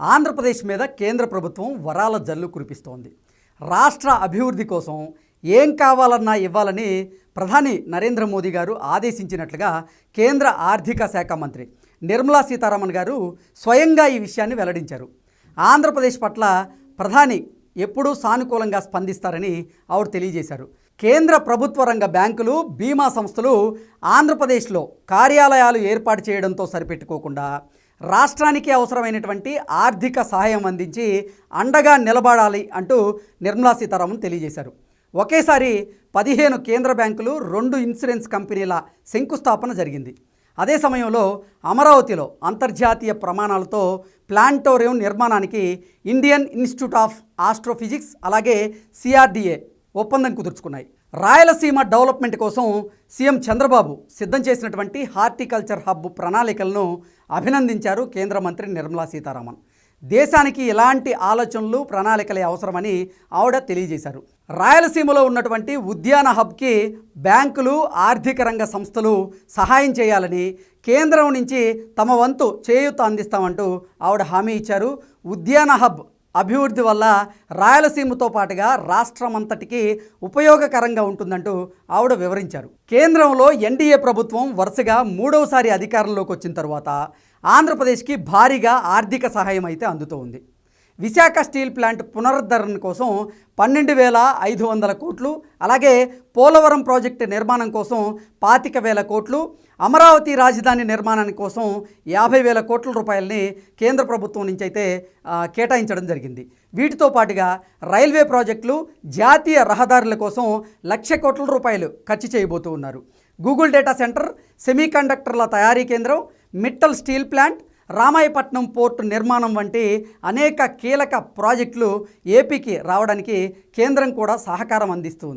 ఆంధ్రప్రదేశ్ మీద కేంద్ర ప్రభుత్వం వరాల జల్లు కురిపిస్తోంది. రాష్ట్ర అభివృద్ధి కోసం ఏం కావాలన్నా ఇవ్వాలని ప్రధాని నరేంద్ర మోదీ గారు ఆదేశించినట్లుగా కేంద్ర ఆర్థిక శాఖ మంత్రి నిర్మలా సీతారామన్ గారు స్వయంగా ఈ విషయాన్ని వెల్లడించారు. ఆంధ్రప్రదేశ్ పట్ల ప్రధాని ఎప్పుడూ సానుకూలంగా స్పందిస్తారని ఆవిడ తెలియజేశారు. కేంద్ర ప్రభుత్వ రంగ బ్యాంకులు బీమా సంస్థలు ఆంధ్రప్రదేశ్లో కార్యాలయాలు ఏర్పాటు చేయడంతో సరిపెట్టుకోకుండా రాష్ట్రానికి అవసరమైనటువంటి ఆర్థిక సహాయం అందించి అండగా నిలబడాలి అంటూ నిర్మలా సీతారామన్ తెలియజేశారు. ఒకేసారి పదిహేను కేంద్ర బ్యాంకులు రెండు ఇన్సూరెన్స్ కంపెనీల శంకుస్థాపన జరిగింది. అదే సమయంలో అమరావతిలో అంతర్జాతీయ ప్రమాణాలతో ప్లాంటోరియం నిర్మాణానికి ఇండియన్ ఇన్స్టిట్యూట్ ఆఫ్ ఆస్ట్రోఫిజిక్స్ అలాగే సిఆర్డిఏ ఒప్పందం కుదుర్చుకున్నాయి. రాయలసీమ డెవలప్మెంట్ కోసం సీఎం చంద్రబాబు సిద్ధం చేసినటువంటి హార్టికల్చర్ హబ్ ప్రణాళికలను అభినందించారు కేంద్ర మంత్రి నిర్మలా సీతారామన్. దేశానికి ఎలాంటి ఆలోచనలు ప్రణాళికలే అవసరమని ఆవిడ తెలియజేశారు. రాయలసీమలో ఉన్నటువంటి ఉద్యాన హబ్కి బ్యాంకులు ఆర్థిక రంగ సంస్థలు సహాయం చేయాలని కేంద్రం నుంచి తమ వంతు చేయూత అందిస్తామంటూ ఆవిడ హామీ ఇచ్చారు. ఉద్యాన హబ్ అభివృద్ధి వల్ల రాయలసీమతో పాటుగా రాష్ట్రమంతటికి ఉపయోగకరంగా ఉంటుందంటూ ఆవిడ వివరించారు. కేంద్రంలో ఎన్డీఏ ప్రభుత్వం వరుసగా మూడవసారి అధికారంలోకి వచ్చిన తర్వాత ఆంధ్రప్రదేశ్కి భారీగా ఆర్థిక సహాయం అయితే అందుతూ ఉంది విశాఖ స్టీల్ ప్లాంట్ పునరుద్ధరణ కోసం పన్నెండు వేల ఐదు వందల కోట్లు అలాగే పోలవరం ప్రాజెక్టు నిర్మాణం కోసం పాతిక వేల కోట్లు అమరావతి రాజధాని నిర్మాణాని కోసం యాభై వేల కోట్ల రూపాయలని కేంద్ర ప్రభుత్వం నుంచి అయితే కేటాయించడం జరిగింది. వీటితో పాటుగా రైల్వే ప్రాజెక్టులు జాతీయ రహదారుల కోసం లక్ష కోట్ల రూపాయలు ఖర్చు చేయబోతూ ఉన్నారు. గూగుల్ డేటా సెంటర్ సెమీకండక్టర్ల తయారీ కేంద్రం Mittal steel plant Ramayapatnam port నిర్మాణం వంటి అనేక కీలక ప్రాజెక్టులు ఏపీకి రావడానికి కేంద్రం కూడా సహకారం అందిస్తుంది.